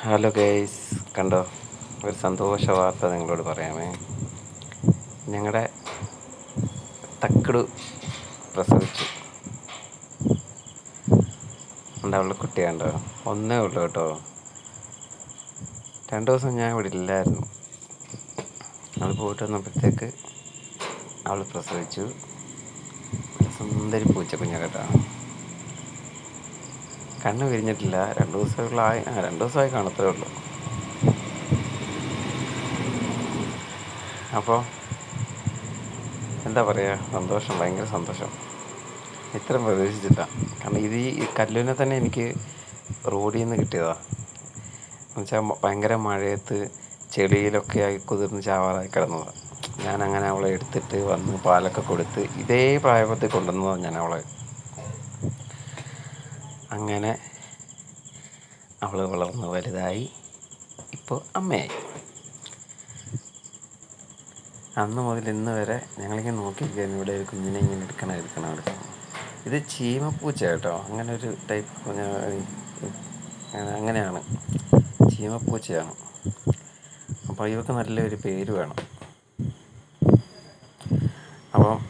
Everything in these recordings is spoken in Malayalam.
ഹലോ ഗേയ്സ് കണ്ടോ? ഒരു സന്തോഷ വാർത്ത നിങ്ങളോട് പറയാമേ. ഞങ്ങളുടെ തക്കടു പ്രസവിച്ചു. ഉണ്ടാവുള്ള കുട്ടി കണ്ടോ? ഒന്നേ ഉള്ളൂ കേട്ടോ. രണ്ട് ദിവസം ഞാൻ ഇവിടെ ഇല്ലായിരുന്നു. അവൾ പോയിട്ട് വന്നപ്പോഴത്തേക്ക് അവൾ പ്രസവിച്ചു. സുന്ദരി പൂച്ച കുഞ്ഞ കേട്ടോ. കണ്ണ് വിരിഞ്ഞിട്ടില്ല. രണ്ട് ദിവസങ്ങളായി. ആ രണ്ട് ദിവസമായി കാണത്തേ ഉള്ളൂ. അപ്പോൾ എന്താ പറയുക സന്തോഷം ഭയങ്കര സന്തോഷം. ഇത്രയും പ്രതീക്ഷിച്ചില്ല കാരണം ഇത് ഈ കല്ലൂനെ തന്നെ എനിക്ക് റോഡിൽ നിന്ന് കിട്ടിയതാണ് എന്നുവെച്ചാൽ ഭയങ്കര മഴയത്ത് ചെളിയിലൊക്കെ ആയി കുതിർന്ന് ചാവാറായി കിടന്നതാണ് ഞാൻ അങ്ങനെ അവളെ എടുത്തിട്ട് വന്ന് പാലൊക്കെ കൊടുത്ത് ഇതേ പ്രായപത്തിൽ കൊണ്ടുവന്നതാണ് ഞാൻ അവളെ അങ്ങനെ അവൾ വളർന്ന് വലുതായി ഇപ്പോൾ അമ്മയായി. അന്ന് മുതൽ ഇന്ന് വരെ ഞങ്ങളിങ്ങനെ നോക്കിയിരിക്കുന്നു ഇവിടെ ഒരു കുഞ്ഞിനെ ഇങ്ങനെ എടുക്കണം എടുക്കണം എടുക്കണം. ഇത് ചീമപ്പൂച്ച കേട്ടോ. അങ്ങനെ ഒരു ടൈപ്പ് അങ്ങനെയാണ്. ചീമപ്പൂച്ചയാണ്. അപ്പോൾ ഇവക്ക് നല്ലൊരു പേര് വേണം. അപ്പം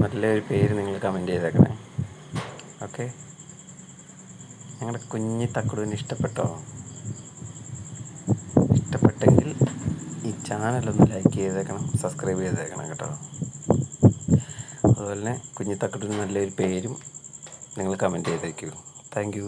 നല്ലൊരു പേര് നിങ്ങൾ കമന്റ് ചെയ്തേക്കണേ. ഓക്കെ ഞങ്ങളുടെ കുഞ്ഞി തക്കുടുവിന് ഇഷ്ടപ്പെട്ടോ? ഇഷ്ടപ്പെട്ടെങ്കിൽ ഈ ചാനലൊന്ന് ലൈക്ക് ചെയ്തേക്കണം സബ്സ്ക്രൈബ് ചെയ്തേക്കണം കേട്ടോ. അതുപോലെ തന്നെ കുഞ്ഞി തക്കുടുവിന് നല്ലൊരു പേരും നിങ്ങൾ കമന്റ് ചെയ്തേക്കൂ. താങ്ക്